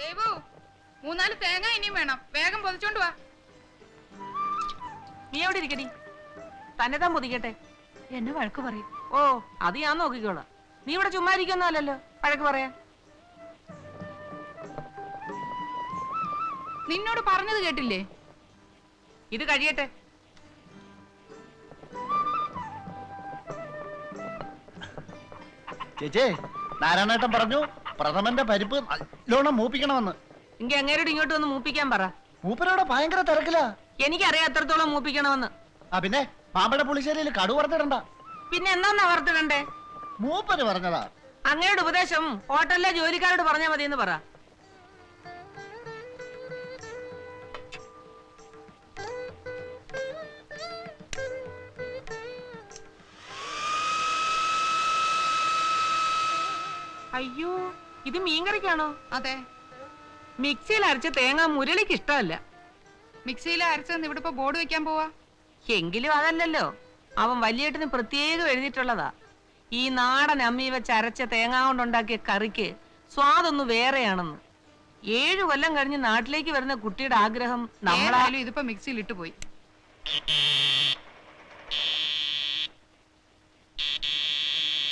ദേവു മൂന്നാൽ തേങ്ങ ഇനിയും വേണം. വേഗം പൊതിച്ചോണ്ട് വാ. നീ എവിടെ ഇരിക്കടി? തന്നെ താൻ പൊതിക്കട്ടെ. എന്നെ വഴക്ക് പറയും. ഓ അത് ഞാൻ നോക്കിക്കോളാം. നീ ഇവിടെ ചുമ്മാ ഇരിക്കുന്നല്ലോ വഴക്ക് പറയാൻ നിന്നോട് പറഞ്ഞത് കേട്ടില്ലേ? ഇത് കഴിയട്ടെ. ചേച്ചേ നാരായണേട്ടൻ പറഞ്ഞു. പ്രഥമന്റെ പരിപ്പ് നല്ലോണം മൂപ്പിക്കണമെന്ന്. എങ്കിൽ അങ്ങേരോട് ഇങ്ങോട്ട് വന്ന് മൂപ്പിക്കാൻ പറ. മൂപ്പരോടെ ഭയങ്കര തിരക്കിലാ. എനിക്കറിയാം എത്രത്തോളം മൂപ്പിക്കണമെന്ന്. ആ പിന്നെ പാമ്പട പുളിശ്ശേരിയിൽ കടു വറുത്തിടണ്ട. പിന്നെ എന്നാ വറുത്തിടണ്ടേ? മൂപ്പര് പറഞ്ഞതാ. അങ്ങയുടെ ഉപദേശം ഹോട്ടലിലെ ജോലിക്കാരോട് പറഞ്ഞാൽ മതി എന്ന് പറ. അയ്യോ. ഇത് മീൻകറിക്കാണോ? അതെ. മിക്സിയിൽ അരച്ച തേങ്ങ മുരളിക്ക് ഇഷ്ടമല്ല. മിക്സിയിൽ അരച്ചെന്ന് ഇവിടെ ഇപ്പൊ ബോർഡ് വെക്കാൻ പോവാ? എങ്കിലും അതല്ലല്ലോ. അവൻ വലിയേട്ടന് പ്രത്യേകം എഴുതിയിട്ടുള്ളതാ. ഈ നാടൻ അമ്മി വെച്ച് അരച്ച തേങ്ങ കൊണ്ടുണ്ടാക്കിയ കറിക്ക് സ്വാദൊന്ന് വേറെയാണെന്ന്. ഏഴു കൊല്ലം കഴിഞ്ഞ് നാട്ടിലേക്ക് വരുന്ന കുട്ടിയുടെ ആഗ്രഹം നമ്മളായാലും ഇതിപ്പോ മിക്സിയിൽ ഇട്ട് പോയി.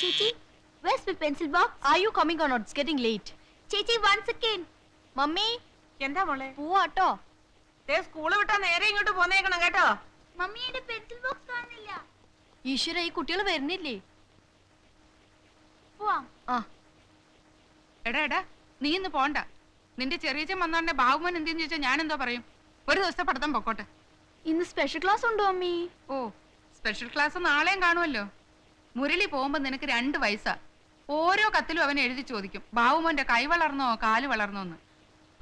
Chichi, where's my pencil box? Are you coming or not? It's getting late. Chichi, one second. Mummy. എന്താ മോളെ? പോവാട്ടോ ദേ സ്കൂൾ വിട്ടാ നേരെ ഇങ്ങോട്ട് പോന്നേക്കണം കേട്ടോ? മമ്മിയുടെ പെൻസിൽ ബോക്സ് കാണുന്നില്ല. ഈശ്വര ഈ കുട്ടികൾ വരുന്നില്ലേ? പോവാം. ആ. എടാ എടാ നീ ഇന്ന് പോണ്ട. നിന്റെ ചെറിയച്ചൻ വന്നോണ്ടെ ബാബുമോൻ എന്തെന്ന് ചോദിച്ചാൽ ഞാൻ എന്തോ പറയും. ഒരു ദിവസത്തെ പഠിത്തം പൊക്കോട്ടെ. ഇന്ന് സ്പെഷ്യൽ ക്ലാസ് ഉണ്ടോ മമ്മി? ഓ സ്പെഷ്യൽ ക്ലാസ് നാളെയും കാണുമല്ലോ മുരളി പോകുമ്പോ നിനക്ക് രണ്ട് വയസ്സാ. ഓരോ കത്തിലും അവൻ എഴുതി ചോദിക്കും ബാബുമോന്റെ കൈ വളർന്നോ കാൽ വളർന്നോ എന്ന്.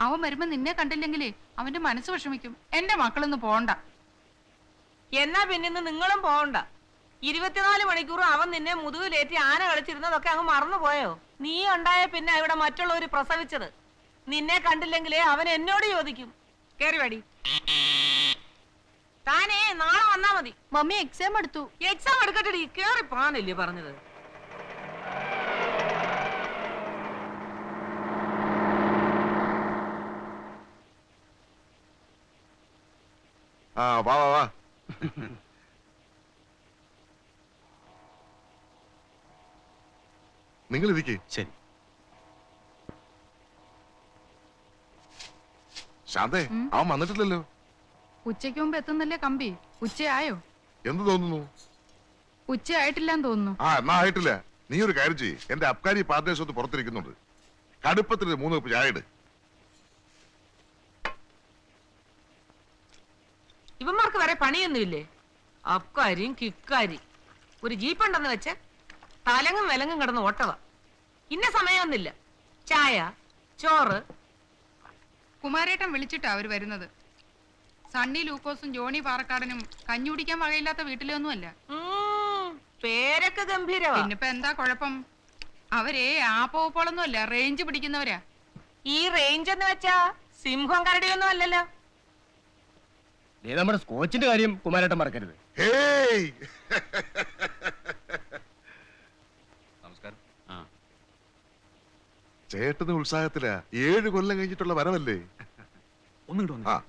അവൻ വരുമ്പോ നിന്നെ കണ്ടില്ലെങ്കിലേ അവന്റെ മനസ്സ് വിഷമിക്കും. എന്റെ മക്കളൊന്നും പോണ്ട. എന്നാ പിന്നെ ഇന്ന് നിങ്ങളും പോകണ്ട ഇരുപത്തിനാല് മണിക്കൂറും അവൻ നിന്നെ മുതുകിലേറ്റി ആന കളിച്ചിരുന്നതൊക്കെ അങ്ങ് മറന്നുപോയോ? നീ ഉണ്ടായ പിന്നെ ഇവിടെ മറ്റുള്ളവര് പ്രസവിച്ചത്. നിന്നെ കണ്ടില്ലെങ്കിലേ അവൻ എന്നോട് ചോദിക്കും. കേറി വടി. താനേ നാളെ വന്നാ മതി. മമ്മി എക്സാം എടുത്തു. എക്സാം എടുക്കട്ടെടി. കേറി പോകാനല്ലേ പറഞ്ഞത്. ആ വാ വാ വാ. നിങ്ങൾ ഇരിക്കേ. ശരി. ശാന്തേ അവൻ വന്നിട്ടില്ലല്ലോ. ഉച്ചയ്ക്ക് മുമ്പ് എത്തുന്നല്ലേ കമ്പി? ഉച്ചയായോ? എന്ത് തോന്നുന്നു? ഉച്ചയായിട്ടില്ലെന്ന് തോന്നുന്നു. ആ എന്നാ ആയിട്ടില്ല. നീ ഒരു കാര്യം ചെയ്യ്. എന്റെ അബ്കാരി പാർട്ട്നേഴ്സ് ഒന്ന് പുറത്തിരിക്കുന്നുണ്ട്. കടുപ്പത്തിൽ മൂന്ന് കപ്പ് ചായ ഇട്. വരെ പണിയൊന്നുമില്ലേ? അക്കാരിയും കിക്കാരി. ഒരു ജീപ്പ് ഉണ്ടെന്ന് വെച്ച് തലങ്ങും വിലങ്ങും കിടന്ന് ഓട്ടവ. ഇന്ന സമയമൊന്നുമില്ല. ചായ ചോറ്. കുമാരേട്ടൻ വിളിച്ചിട്ടാ അവർ വരുന്നത്. സണ്ണി ലൂക്കോസും ജോണി പാറക്കാടനും കഞ്ഞി കുടിക്കാൻ വകയില്ലാത്ത വീട്ടിലൊന്നുമല്ല. പേരൊക്കെ ഗംഭീരവാ. പിന്നിപ്പോ എന്താ കുഴപ്പം? അവരെ ആപ്പോളൊന്നുമല്ല റേഞ്ച് പിടിക്കുന്നവരാ. ഈ റേഞ്ച് എന്ന് വെച്ചാ സിംഹം കരടിയൊന്നും അല്ലല്ലോ. ദേ നമ്മുടെ സ്കോച്ചിന്റെ കാര്യം കുമാരേട്ടൻ മറക്കരുത്. ഹേയ്! നമസ്കാരം. ആ. ചേട്ടന് ഉത്സാഹത്തിലാ. ഏഴ് കൊല്ലം കഴിഞ്ഞിട്ടുള്ള വരവല്ലേ? ഒന്നിട്ട്. ആ.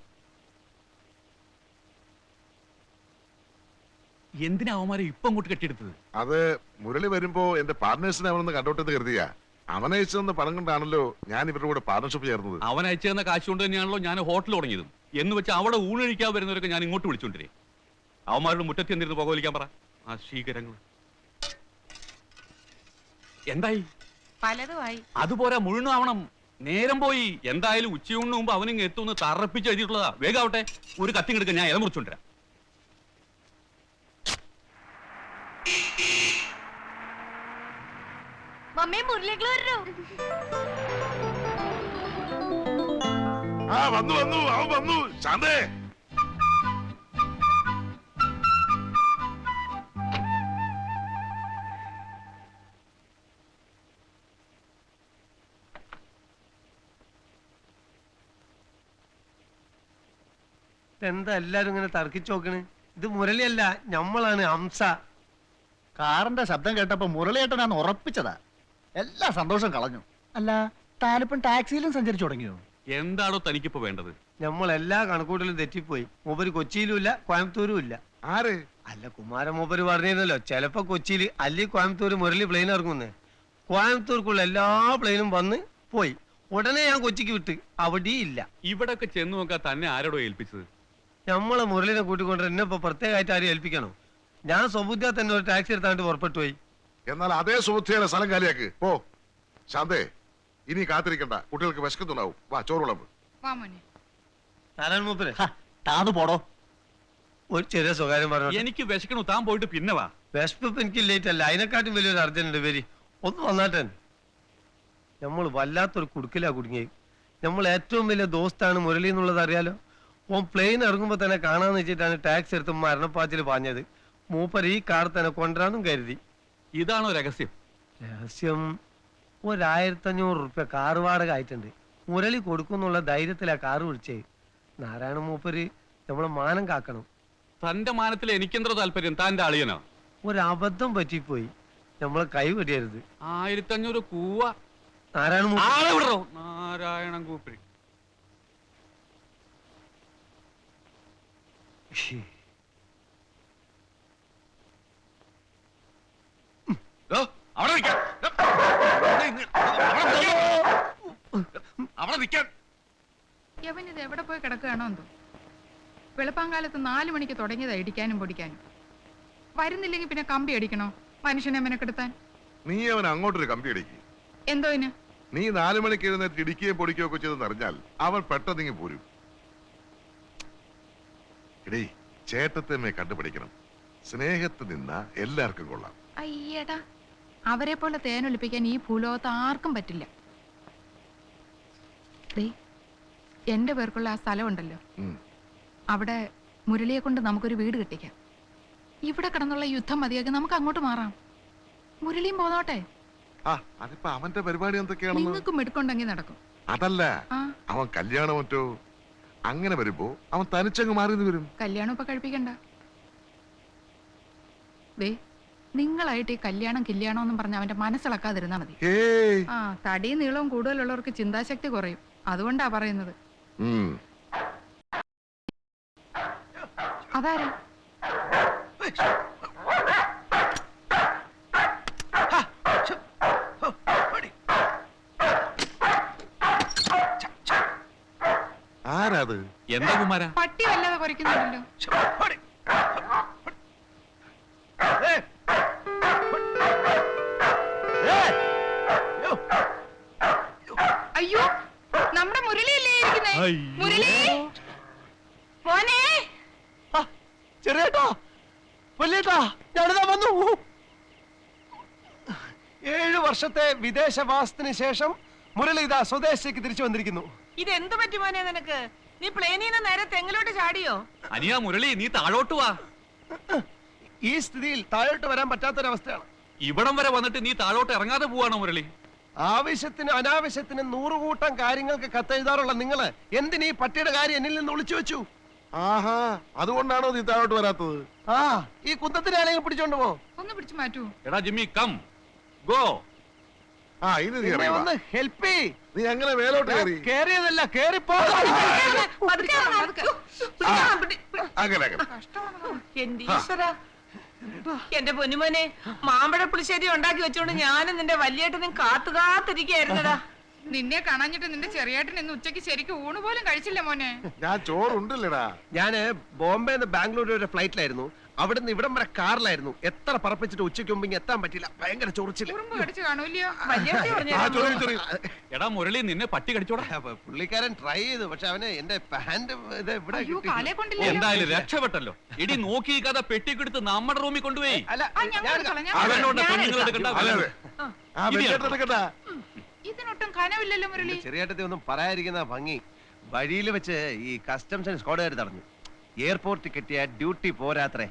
എന്തിനാ അവന്മാരെ ഇപ്പം അങ്ങോട്ട് കെട്ടിയെടുത്തത്? അത് മുരളി വരുമ്പോ എന്റെ പാർട്ട്നേഴ്സിനെ അവനൊന്ന് കണ്ടോട്ടെന്ന് കരുതിയ. അവനയച്ചതെന്ന് പറഞ്ഞുകൊണ്ടാണല്ലോ തന്ന പണം കൊണ്ടാണല്ലോ ഞാൻ ഇവരുടെ കൂടെ പാർട്ണർഷിപ്പ് ചേർന്നത്. അവൻ അയച്ചു തന്ന കാശ് കൊണ്ട് തന്നെയാണല്ലോ ഞാൻ ഹോട്ടൽ തുടങ്ങിയതും. എന്ന് വെച്ച് അവിടെ ഊണഴിക്കാൻ വരുന്നവരൊക്കെ ഞാൻ ഇങ്ങോട്ട് വിളിച്ചോണ്ടിരേ അവന്മാരുടെ മുറ്റത്ത് എന്നിരുന്ന് പുകവലിക്കാൻ പറ. ആ ശീകരങ്ങൾ എന്തായി? പലതുമായി. അതുപോലെ മുഴുവനാവണം നേരം പോയി. എന്തായാലും ഉച്ചയൂണിന് മുമ്പ് അവനിങ് എത്തുമെന്ന് തറപ്പിച്ച് എഴുതിയിട്ടുള്ളതാ. വേഗം ആവട്ടെ. ഒരു കത്തിങ് എടുക്കാൻ ഞാൻ ഇല മുറിച്ചോണ്ടിരാം. മമ്മി മുരളികൾ വരൂ. ആ വന്നു വന്നു അവൻ വന്നു. ശാന്തേ. എന്താ എല്ലാരും ഇങ്ങനെ തർക്കിച്ചു നോക്കണ്? ഇത് മുരളിയല്ല നമ്മളാണ് ഹംസ. കാറിന്റെ ശബ്ദം കേട്ടപ്പോ മുരളിയേട്ടനാന്ന് ഉറപ്പിച്ചതാ. എല്ലാ സന്തോഷം കളഞ്ഞു. അല്ല താനിപ്പം ടാക്സിയിലും സഞ്ചരിച്ചു തുടങ്ങിയോ? എന്താണോ തനിക്കിപ്പോ വേണ്ടത്? നമ്മൾ എല്ലാ കണക്കൂട്ടലും തെറ്റിപ്പോയി. മൂപ്പര് കൊച്ചിയിലും ഇല്ല കോയമ്പത്തൂരും ഇല്ല ആര്? അല്ല കുമാരൻ മൂപ്പര് പറഞ്ഞിരുന്നല്ലോ ചിലപ്പോ കൊച്ചിയിൽ അല്ലി കോയമ്പത്തൂർ മുരളി പ്ലെയിൻ ഇറങ്ങുന്നേ കോയമ്പത്തൂർക്കുള്ള എല്ലാ പ്ലെയിനും വന്ന് പോയി. ഉടനെ ഞാൻ കൊച്ചിക്ക് വിട്ട് അവിടെയും ഇല്ല. ഇവിടൊക്കെ ചെന്ന് നോക്കാൻ തന്നെ ആരോടോ ഏൽപ്പിച്ചത്? നമ്മളെ മുരളിനെ കൂട്ടിക്കൊണ്ട് എന്നെ ഇപ്പൊ പ്രത്യേകമായിട്ട് ആരും ഏൽപ്പിക്കണോ? ഞാൻ സ്വബുദ്ധിയാ തന്നെ ഒരു ടാക്സി എടുത്താണ്ട് പുറപ്പെട്ടു പോയി. എന്നാൽ അതേ സുബുദ്ധിയുടെ സ്ഥലം കാലിയാക്ക്. പോ. ശാന്തേ. ഇനി കാത്തിരിക്കണ്ട. കുട്ടികൾക്ക് വിശക്കുന്നുണ്ടാവും. വാ ചോറ് വിളമ്പ്. നാരായണ മൂപ്പര്. താന്ന് പോടോ. ഒരു ചെറിയ സ്വകാര്യം പറഞ്ഞു എനിക്ക് വിശക്കണു താൻ പോയിട്ട് പിന്നെ വാ. വിശപ്പ് എനിക്ക് ലേറ്റ് അല്ല. അതിനെക്കാട്ടും വലിയൊരു അർജന്റ് ഉണ്ട് വരി. ഒന്ന് വന്നാട്ടെ നമ്മൾ വല്ലാത്തൊരു കുടുക്കിലാ കുടുങ്ങി നമ്മൾ ഏറ്റവും വലിയ ദോസ്താണ് മുരളി എന്നുള്ളത് അറിയാലോ? ഓൻ പ്ലെയിൻ ഇറങ്ങുമ്പോ തന്നെ കാണാന്ന് വെച്ചിട്ടാണ് ടാക്സി എടുത്ത് മരണപ്പാച്ചിൽ പാഞ്ഞത്. മൂപ്പർ ഈ കാർ തന്നെ കൊണ്ടുവരാനും കരുതി. ഇതാണോ രഹസ്യം? രഹസ്യം ഒരായിരത്തഞ്ഞൂറ് റുപ്യ കാറ് വാടക ആയിട്ടുണ്ട്. മുരളി കൊടുക്കുന്നുള്ള ധൈര്യത്തിലാ കാറ് വിളിച്ചേ. നാരായണ മൂപ്പര് നമ്മളെ മാനം കാക്കണം. തന്റെ മാനത്തിൽ എനിക്കെന്തോ താല്പര്യം? താന്റെ അളിയനോ? ഒരു അബദ്ധം പറ്റിപ്പോയി. നമ്മളെ കൈ വെടിയരുത്. ആയിരത്തി അഞ്ഞൂറ് കൂവ. നാരായണ ആളെ വിടറോ? നാരായണൻ കൂപ്പിരി. ദോ, അവിടെ നിൽക്കാൻ. ദോ, അവിടെ നിന്ന്. അവിടെ നിൽക്കാൻ. അവിടെ നിൽക്കാൻ യവനിത് എവിടെ പോയി കിടക്കുകയാണോ എന്തോ? വെളുപ്പാങ്കാലത്ത് നാലു മണിക്ക് തുടങ്ങിയതാ ഇടിക്കാനും പൊടിക്കാനും. വരുന്നില്ലെങ്കിൽ പിന്നെ കമ്പി അടിക്കണോ? മനുഷ്യനെ മെനക്കെടുത്താൻ നീ അവൻ അങ്ങോട്ടൊരു കമ്പി അടിക്കും. എന്തോ ഇന് നീ നാലു മണിക്ക് എഴുന്നേറ്റ് ഇടിക്കുകയും പൊടിക്കുകയോ ഒക്കെ ചെയ്തെന്ന് അറിഞ്ഞാൽ അവൻ പെട്ടെന്നിങ്ങി പോരും. എടീ ചേട്ടത്തമ്മയെ കണ്ടുപിടിക്കണം. സ്നേഹത്ത് നിന്ന എല്ലാവർക്കും കൊള്ളാം. അയ്യടാ. അവരെ പോലെ തേനൊലിപ്പിക്കാൻ ഈ ഭൂലോകത്ത് ആർക്കും പറ്റില്ല. ദേ, എന്റെ പേർക്കുള്ള ആ സ്ഥലമുണ്ടല്ലോ. ഉം. അവിടെ മുരളിയെ കൊണ്ട് നമുക്കൊരു വീട് കെട്ടിക്കാം. ഇവിടെ കിടന്നുള്ള യുദ്ധം മതിയാക്കി നമുക്ക് അങ്ങോട്ട് മാറാം. മുരളിയും പോന്നോട്ടെ. ആ അതിപ്പോ അവന്റെ പരിപാടി എന്തൊക്കെയാണ് നിങ്ങൾക്ക് നടക്കും. അതല്ല ആ. അവൻ കല്യാണം മറ്റോ? അങ്ങനെ വരുമ്പോ അവൻ തനിച്ചങ്ങ് മാറി നിന്ന് വരും. കല്യാണം ഇപ്പൊ കഴിപ്പിക്കണ്ട. ദേ നിങ്ങളായിട്ട് ഈ കല്യാണം കല്യാണം എന്നും പറഞ്ഞ് അവന്റെ മനസ്സിളക്കാതിരുന്നാ മതി. ആ തടിയും നീളവും കൂടുതലുള്ളവർക്ക് ചിന്താശക്തി കുറയും. അതുകൊണ്ടാ പറയുന്നത്. ആരാ അതാരാ? ആരാത്? എന്താ കുമാര? പട്ടി വല്ലാതെ കുറയ്ക്കുന്നുണ്ടല്ലോ വർഷത്തെ വിദേശവാസത്തിന് ശേഷം മുരളീത സ്വദേശത്തേക്ക് തിരിച്ചു വന്നിരിക്കുന്നു. ഇത് എന്ത് പറ്റി മോനെ നിനക്ക്? നീ പ്ലെയിനിൽ നിന്ന് നേരെ തെങ്ങിലോട്ട് ചാടിയോ? അനിയാ മുരളി നീ താഴോട്ട് വാ. ഈ സ്ഥിതിയിൽ താഴോട്ട് വരാൻ പറ്റാത്തൊരവസ്ഥയാണ്. ഇവിടം വരെ വന്നിട്ട് നീ താഴോട്ട് ഇറങ്ങാതെ പോവാണോ മുരളി? ആവശ്യത്തിന് അനാവശ്യത്തിന് നൂറുകൂട്ടം കാര്യങ്ങൾക്ക് കത്തെഴുതാറുള്ള നിങ്ങൾ എന്തിനീ ഈ പട്ടിയുടെ കാര്യം എന്നിൽ നിന്ന് ഒളിച്ചു വെച്ചു? ആഹാ അതുകൊണ്ടാണോ നീ താഴോട്ട് വരാത്തത്? ആ ഈ കുന്തത്തിനെ ആണെങ്കിൽ പിടിച്ചോണ്ട് പോ. ഒന്ന് പിടിച്ചു മാറ്റൂ. എടാ ജിമ്മി കം. ഗോ. ആ നീ എന്നെ ഇറങ്ങി ഒന്ന് ഹെൽപ്പ് നീ അങ്ങനെ മേലോട്ട് കയറി. കേറിയതല്ല കേറിപ്പോ. പതുക്കെ ഇറങ്ങ്. പിടിക്കണം, പിടി- പിടി- അങ്ങനെ അങ്ങനെ. എന്റെ ഈശ്വര. എന്റെ പൊന്നുമോനെ മാമ്പഴ പുളിശ്ശേരി ഉണ്ടാക്കി വെച്ചോണ്ട് ഞാനും നിന്റെ വലിയേട്ടനും കാത്തു കാത്തിരിക്കായിരുന്നടാ നിന്നെ കാണാഞ്ഞിട്ട് നിന്റെ ചെറിയേട്ടൻ ഇന്ന് ഉച്ചയ്ക്ക് ശരിക്കും ഊണ് പോലും കഴിച്ചില്ല മോനെ. ഞാൻ ചോറുണ്ടല്ലടാ. ഞാൻ ബോംബെ നിന്ന് ബാംഗ്ലൂർ വരെ ഫ്ലൈറ്റിലായിരുന്നു അവിടുന്ന് ഇവിടം വരെ കാറിലായിരുന്നു. എത്ര പറപ്പിച്ചിട്ട് ഉച്ചയ്ക്ക് മുമ്പ് ഇങ്ങ് എത്താൻ പറ്റില്ല ഭയങ്കര ചൊറിച്ചില്ല ഉറുമ്പ് കടിച്ചു കാണൂല്ലയോ? പറഞ്ഞു. എടാ മുരളി നിന്നെ പട്ടി കടിച്ചോടാ. അപ്പൊ പുള്ളിക്കാരൻ ട്രൈ ചെയ്തു. പക്ഷെ അവന് എന്റെ പാന്റ് ഇത് ഇവിടെ അയ്യോ കിട്ടി. കാലേ കൊണ്ടില്ല എന്തായാലും രക്ഷപ്പെട്ടല്ലോ. ഇടി നോക്കി കഥ പെട്ടിക്കെടുത്ത് നമ്മുടെ റൂമിൽ കൊണ്ടുപോയി. അല്ല ആ ഞാൻ- എടുത്തോളാം, ഞാൻ അവനോട് എടുത്തോളാം. പെണ്ണുങ്ങൾ എടുക്കണ്ട അതെ അതെ ആ. ഇനി ഇതിനൊട്ടും കനവില്ലല്ലോ മുരളി. ചെറിയേട്ടത്തെ ഒന്നും പറയാതിരിക്കുന്ന ഭംഗി. വഴിയിൽ വെച്ച് ഈ കസ്റ്റംസ് ആൻഡ് സ്ക്വാഡുകാർ തടഞ്ഞു. എയർപോർട്ടിൽ കിട്ടിയ ഡ്യൂട്ടി പോരാത്രേ.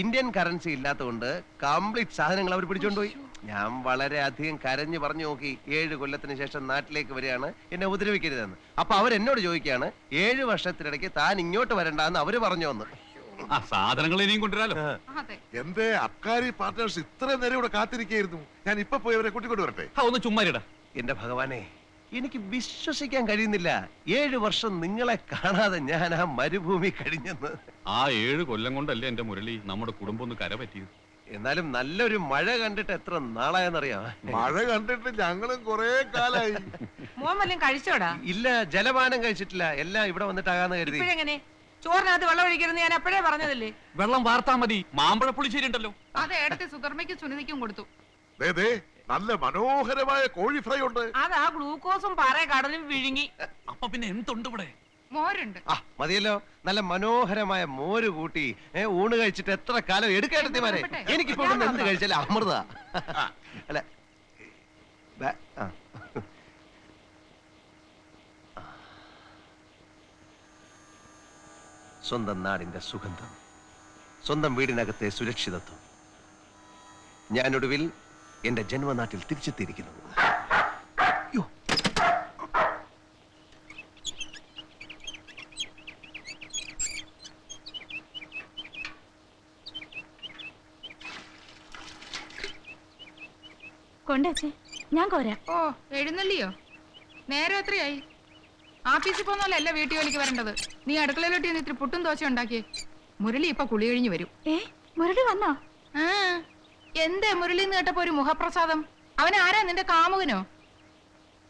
ഇന്ത്യൻ കറൻസി ഇല്ലാത്തതുകൊണ്ട് കംപ്ലീറ്റ് സാധനങ്ങൾ അവർ പിടിച്ചോണ്ടുപോയി. ഞാൻ വളരെ അധികം കരഞ്ഞു പറഞ്ഞു നോക്കി ഏഴ് കൊല്ലത്തിന് ശേഷം നാട്ടിലേക്ക് വരികയാണ് എന്നെ ഉപദ്രവിക്കരുതെന്ന്. അപ്പൊ അവർ എന്നോട് ചോദിക്കുകയാണ് ഏഴ് വർഷത്തിനിടയ്ക്ക് താൻ ഇങ്ങോട്ട് വരണ്ടെന്ന് അവർ പറഞ്ഞു വന്ന് ആ സാധനങ്ങൾ ഇനിയും കൊണ്ടുവരാലോ? അതെ. എന്റെ അബ്കാരി പാർട്ട്നേഴ്സ് ഇത്രയും നേരം ഇവിടെ കാത്തിരിക്കായിരുന്നു. ഞാൻ ഇപ്പൊ പോയി അവരെ കൂട്ടിക്കൊണ്ട് വരട്ടെ? ആ ഒന്ന് ചുമ്മാരിടാ. എന്റെ ഭഗവാനെ എനിക്ക് വിശ്വസിക്കാൻ കഴിയുന്നില്ല. ഏഴു വർഷം നിങ്ങളെ കാണാതെ ഞാൻ ആ മരുഭൂമി കഴിഞ്ഞെന്ന്. ആ ഏഴ് കൊല്ലം കൊണ്ടല്ലേ എന്റെ മുരളി നമ്മുടെ കുടുംബം ഒന്ന് കര പറ്റിയത് എന്നാലും നല്ലൊരു മഴ കണ്ടിട്ട് എത്ര നാളായെന്നറിയാം മഴ കണ്ടിട്ട് ഞങ്ങളും കൊറേ കാലായി. മോൻ വല്ലതും കഴിച്ചോടാ? ഇല്ല ജലപാനം കഴിച്ചിട്ടില്ല. എല്ലാം ഇവിടെ വന്നിട്ടാകാന്ന് കരുതി. ഇപ്പോഴെങ്ങനെ? ചോറിനകത്ത് വെള്ളം ഒഴിക്കരുത് ഞാൻ അപ്പോഴേ പറഞ്ഞതല്ലേ? വെള്ളം വാർത്താ മതി. മാമ്പഴ പുളിശ്ശേരി ഉണ്ടല്ലോ. അതെ ഏടത്തെ സുധർമ്മയ്ക്കും സുനിതയ്ക്കും കൊടുത്തു. ദേ, ദേ. നല്ല മനോഹരമായ കോഴി ഫ്രൈ ഉണ്ട്. അതാ ഗ്ലൂക്കോസും പാറ കടലും വിഴുങ്ങി. അപ്പൊ പിന്നെ എന്തുണ്ട് ഇവിടെ? മോരുണ്ട്. ആ മതിയല്ലോ. നല്ല മനോഹരമായ മോര് കൂട്ടി ഏ, ഊണ് കഴിച്ചിട്ട് എത്ര കാലം എടുക്കേണ്ടത് വരെ. എനിക്കിപ്പോ ഇവിടുന്ന് എന്ത് കഴിച്ചാലും അമൃത. അല്ല. ബ- ആ. സ്വന്തം നാടിന്റെ സുഗന്ധം സ്വന്തം വീടിനകത്തെ സുരക്ഷിതത്വം. ഞാനൊടുവിൽ എന്റെ ജന്മനാട്ടിൽ തിരിച്ചെത്തിയിരിക്കുന്നു. യ്യോ. കൊണ്ടേച്ചേ ഞാൻ കോരാം ഓ എഴുന്നള്ളിയോ? നേരം എത്രയായി? ആഫീസിൽ പോകുന്നല്ല വീട്ടു ജോലിക്ക് വരേണ്ടത്. നീ അടുക്കളയിലോട്ട് ഇത്തിരി പുട്ടും ദോശ ഉണ്ടാക്കിയേ. മുരളി ഇപ്പൊ കുളി കഴിഞ്ഞു വരും. ഏ മുരളി വന്നോ? ആ. എന്തേ മുരളി എന്ന് കേട്ടപ്പോ ഒരു മുഖപ്രസാദം? അവൻ ആരാ നിന്റെ കാമുകനോ?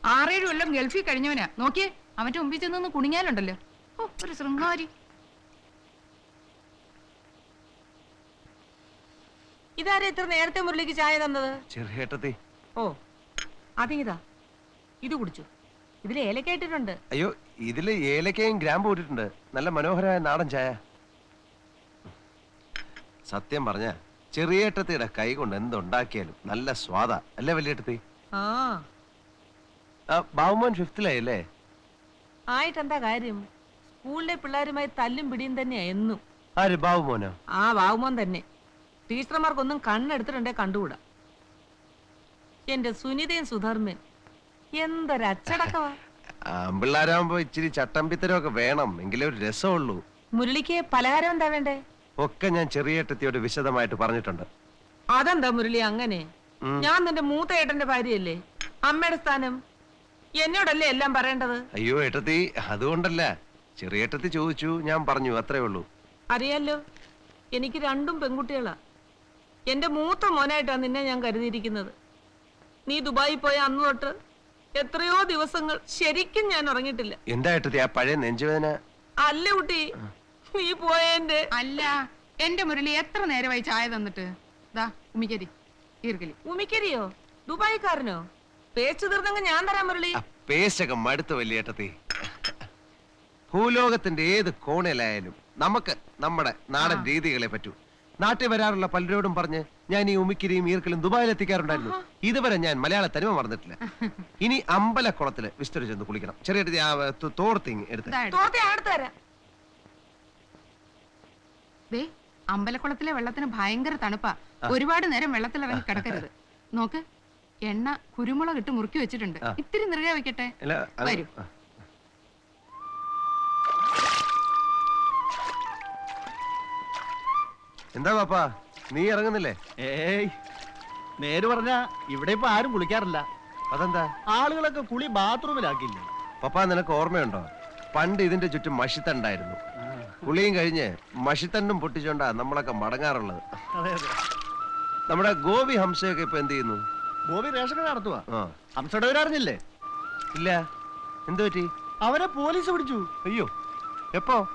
ആറേഴ് കൊല്ലം ഗൾഫിൽ കഴിഞ്ഞവനാ. നോക്കിയേ അവന്റെ മുമ്പിൽ ചെന്നൊന്ന് കുണിങ്ങാലുണ്ടല്ലോ ഓ ഒരു ശൃംഗാരി. ഇതാരാ ഇത്ര നേരത്തെ മുരളിക്ക് ചായ തന്നത്? ചെറുഹേട്ടത്തി. ഓ അതിങ്ങിതാ. ഇത് കുടിച്ചു. ഇതിൽ ഏലക്ക ഇട്ടിട്ടുണ്ട്. അയ്യോ ഇതിൽ ഏലക്കയും ഗ്രാമ്പ് ഇട്ടിട്ടുണ്ട്. നല്ല മനോഹരമായ നാടൻ ചായ. സത്യം പറഞ്ഞ ചെറിയേട്ടത്തിയുടെ കൈ കൊണ്ട് എന്തുണ്ടാക്കിയാലും നല്ല സ്വാദ. അല്ലേ വലിയേട്ടത്തി? ആ. ബാബുമോൻ ഫിഫ്തിലായി അല്ലേ ആയിട്ടെന്താ കാര്യം? സ്കൂളിലെ പിള്ളേരുമായി തല്ലും പിടിയും തന്നെയാ എന്നും. ആര് ബാബുമോനോ? ആ ബാബുമോൻ തന്നെ. ടീച്ചർമാർക്കൊന്നും കണ്ണെടുത്തിട്ടുണ്ടേ കണ്ടുകൂടാ. എന്റെ സുനിതയും സുധർമ്മൻ. എന്തൊരച്ചടക്കവാ. ആമ്പിള്ളാരാകുമ്പോ ഇച്ചിരി ചട്ടമ്പിത്തരമൊക്കെ വേണം. എങ്കിലേ ഒരു രസമുള്ളൂ. മുരളിക്ക് പലഹാരം എന്താ വേണ്ടേ? ഒക്കെ ഞാൻ ചെറിയേട്ടത്തിയോട് വിശദമായിട്ട് പറഞ്ഞിട്ടുണ്ട്. അതെന്താ മുരളി അങ്ങനെ? ഞാൻ നിന്റെ മൂത്ത ഏട്ടന്റെ ഭാര്യയല്ലേ? അമ്മയുടെ സ്ഥാനം? എന്നോടല്ലേ എല്ലാം പറയേണ്ടത്? അയ്യോ ഏട്ടത്തി അതുകൊണ്ടല്ല. ചെറിയേട്ടത്തി ചോദിച്ചു ഞാൻ പറഞ്ഞു അത്രേ ഉള്ളൂ. അറിയാലോ എനിക്ക് രണ്ടും പെൺകുട്ടികളാ. എന്റെ മൂത്ത മോനായിട്ടാണ് നിന്നെ ഞാൻ കരുതിയിരിക്കുന്നത്. നീ ദുബായി പോയ അന്ന് തൊട്ട് എത്രയോ ദിവസങ്ങൾ ശരിക്കും ഞാൻ ഉറങ്ങിട്ടില്ല എന്താ ഏട്ടത്തി ആ പഴയ നെഞ്ചുവേദന? അല്ല കുട്ടി നീ പോയെന്റെ. അല്ല എന്റെ മുരളി എത്ര നേരമായി ചായ തന്നിട്ട്? ദാ ഉമിക്കരി ഈർക്കലി. ഉമിക്കരിയോ? ദുബായിക്കാരനോ? പേസ്റ്റ് തീർന്നെങ്കിൽ ഞാൻ തരാൻ മുരളി. പേശകം മടുത്ത വലിയേട്ടത്തി. ഭൂലോകത്തിന്റെ ഏത് കോണയിലായാലും നമുക്ക് നമ്മുടെ നാടൻ രീതികളെ പറ്റൂ. നാട്ടിൽ വരാറുള്ള പലരോടും പറഞ്ഞ് ഞാൻ ഈ ഉമിക്കിരിയും ഈർക്കലും ദുബായിൽ എത്തിക്കാറുണ്ടായിരുന്നു ഇതുവരെ ഞാൻ മലയാള തനിമ മറന്നിട്ടില്ല. ഇനി അമ്പലക്കുളത്തിൽ വിസ്തരിച്ചെന്ന് കുളിക്കണം. ചെറിയ തോർത്തിങ് എടുത്ത്. ദാ അമ്പലക്കുളത്തിലെ വെള്ളത്തിന് ഭയങ്കര തണുപ്പാ. ഒരുപാട് നേരം വെള്ളത്തിൽ അവൻ കിടക്കരുത്. നോക്ക് എണ്ണ കുരുമുളക് ഇട്ട് മുറുക്കി വെച്ചിട്ടുണ്ട്. ഇത്തിരി നിറയെ വെക്കട്ടെ? വരൂ. എന്താ പാപ്പാ? നീ ഇറങ്ങുന്നില്ലേ? ഏയ് നേര് പറഞ്ഞ ഇവിടെ ഇപ്പൊ ആരും കുളിക്കാറില്ല. അതെന്താ? ആളുകളൊക്കെ കുളി ബാത്റൂമിലാക്കില്ലേ പപ്പാ നിനക്ക് ഓർമ്മയുണ്ടോ? പണ്ട് ഇതിന്റെ ചുറ്റും മഷിത്തണ്ടായിരുന്നു. കുളിയും കഴിഞ്ഞ് മഷിത്തണ്ടും പൊട്ടിച്ചോണ്ടാ നമ്മളൊക്കെ മടങ്ങാറുള്ളത്. അതെ അതെ. നമ്മുടെ ഗോപി ഹംസയൊക്കെ ഇപ്പൊ എന്ത് ചെയ്യുന്നു? ഗോപി റേഷൻ കട നടത്തുവാ. ആ. ഹംസയുടെ ഇല്ല. എന്തു പറ്റി? അവരെ പോലീസ് പിടിച്ചു. അയ്യോ. എപ്പോ?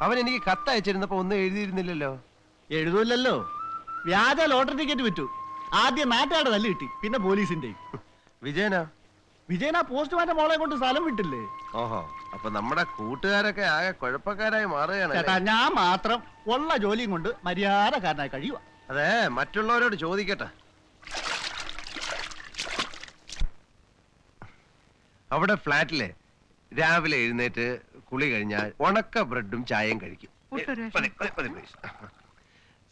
അവൻ എനിക്ക് കത്ത് അയച്ചിരുന്നപ്പോ ഒന്നും എഴുതിയിരുന്നില്ലല്ലോ. എഴുതൂല്ലല്ലോ. വ്യാജ ലോട്ടറി ടിക്കറ്റ് വിറ്റു. ആദ്യം നാട്ടുകാരുടെ തല്ല് കിട്ടി. പിന്നെ പോലീസിന്റെയും. വിജയനാ? വിജയൻ ആ പോസ്റ്റ്മാന്റെ മോളെ കൊണ്ട് സ്ഥലം വിട്ടില്ലേ? ഓഹോ അപ്പൊ നമ്മുടെ കൂട്ടുകാരൊക്കെ ആകെ കുഴപ്പക്കാരായി മാറുകയാണ് ചേട്ടാ ഞാൻ മാത്രം ഉള്ള ജോലിയും കൊണ്ട് മര്യാദക്കാരനായി കഴിയുക അതെ മറ്റുള്ളവരോട് ചോദിക്കട്ടെ. അവിടെ ഫ്ലാറ്റിലെ രാവിലെ എഴുന്നേറ്റ് കുളി കഴിഞ്ഞാൽ ഉണക്ക ബ്രെഡും ചായയും കഴിക്കും. പതി പതി please.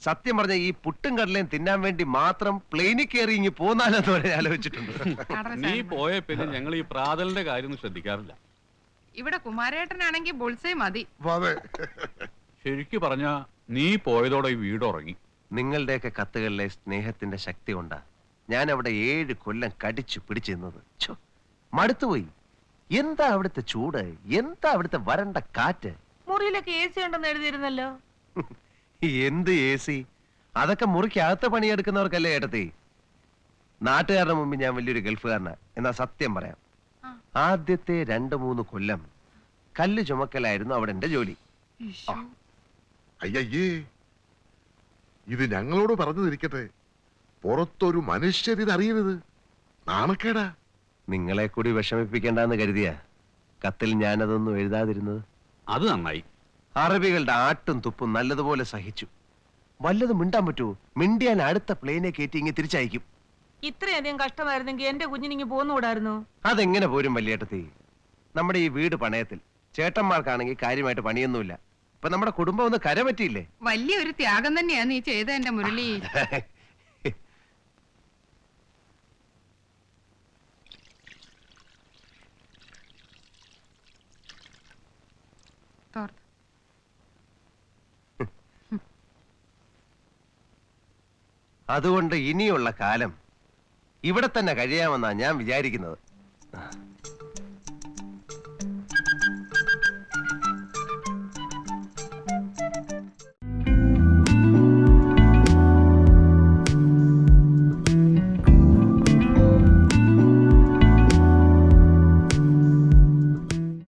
സത്യം പറഞ്ഞ ഈ പുട്ടും കടലയും തിന്നാൻ വേണ്ടി മാത്രം പ്ലെയിനിൽ കയറി ഇങ്ങി പോന്നാലെന്ന് വരെ ആലോചിച്ചിട്ടുണ്ട്. നീ. പോയ പിന്നെ ഞങ്ങൾ ഈ പ്രാതലിന്റെ കാര്യം ശ്രദ്ധിക്കാറില്ല. ഇവിടെ കുമാരേട്ടനാണെങ്കിൽ ബുൾസേ മതി. ശരിക്കു പറഞ്ഞ നീ പോയതോടെ ഈ വീട് ഉറങ്ങി. നിങ്ങളുടെയൊക്കെ കത്തുകളിലെ സ്നേഹത്തിന്റെ ശക്തി കൊണ്ടാ ഞാൻ അവിടെ ഏഴ് കൊല്ലം കടിച്ചു പിടിച്ചിരുന്നത് മടുത്തുപോയി എന്താ അവിടുത്തെ ചൂട്? എന്താ അവിടുത്തെ വരണ്ട കാറ്റ്? മുറിയിലൊക്കെ എ സി ഉണ്ടെന്ന് എഴുതിയിരുന്നല്ലോ. എന്ത് എ സി അതൊക്കെ മുറിക്കകത്ത് പണിയെടുക്കുന്നവർക്കല്ലേ ഏട്ടത്തി? നാട്ടുകാരുടെ മുമ്പ് ഞാൻ വലിയൊരു ഗൾഫുകാരനാ. എന്നാ സത്യം പറയാം. ആദ്യത്തെ രണ്ട് മൂന്ന് കൊല്ലം കല്ല് ചുമക്കലായിരുന്നു അവിടെ എന്റെ ജോലി. അയ്യയ്യേ. ഇത് ഞങ്ങളോട് പറഞ്ഞു തിരിക്കട്ടെ പുറത്തൊരു മനുഷ്യരിത് അറിയരുത് നാണക്കേടാ. നിങ്ങളെ കൂടി വിഷമിപ്പിക്കേണ്ടെന്ന് കരുതിയ. കത്തിൽ ഞാനതൊന്നും എഴുതാതിരുന്നത്. അത് നന്നായി. അറബികളുടെ ആട്ടും തുപ്പും നല്ലതുപോലെ സഹിച്ചു. വല്ലതും മിണ്ടാൻ പറ്റുമോ മിണ്ടിയാൻ അടുത്ത പ്ലെയിനെ കയറ്റി ഇങ്ങ് തിരിച്ചയക്കും. ഇത്രയധികം കഷ്ടമായിരുന്നെങ്കിൽ എന്റെ കുഞ്ഞിനിങ്ങി പോന്നുകൂടായിരുന്നു? അതെങ്ങനെ പോരും വല്യേട്ടത്തി? നമ്മുടെ ഈ വീട് പണയത്തിൽ. ചേട്ടന്മാർക്കാണെങ്കിൽ കാര്യമായിട്ട് പണിയൊന്നുമില്ല. ഇപ്പൊ നമ്മുടെ കുടുംബം ഒന്ന് കര പറ്റിയില്ലേ? വലിയൊരു ത്യാഗം തന്നെയാ നീ ചെയ്ത എന്റെ മുരളി. തോർത്ത്. അതുകൊണ്ട് ഇനിയുള്ള കാലം ഇവിടെ തന്നെ കഴിയാമെന്നാണ് ഞാൻ വിചാരിക്കുന്നത്.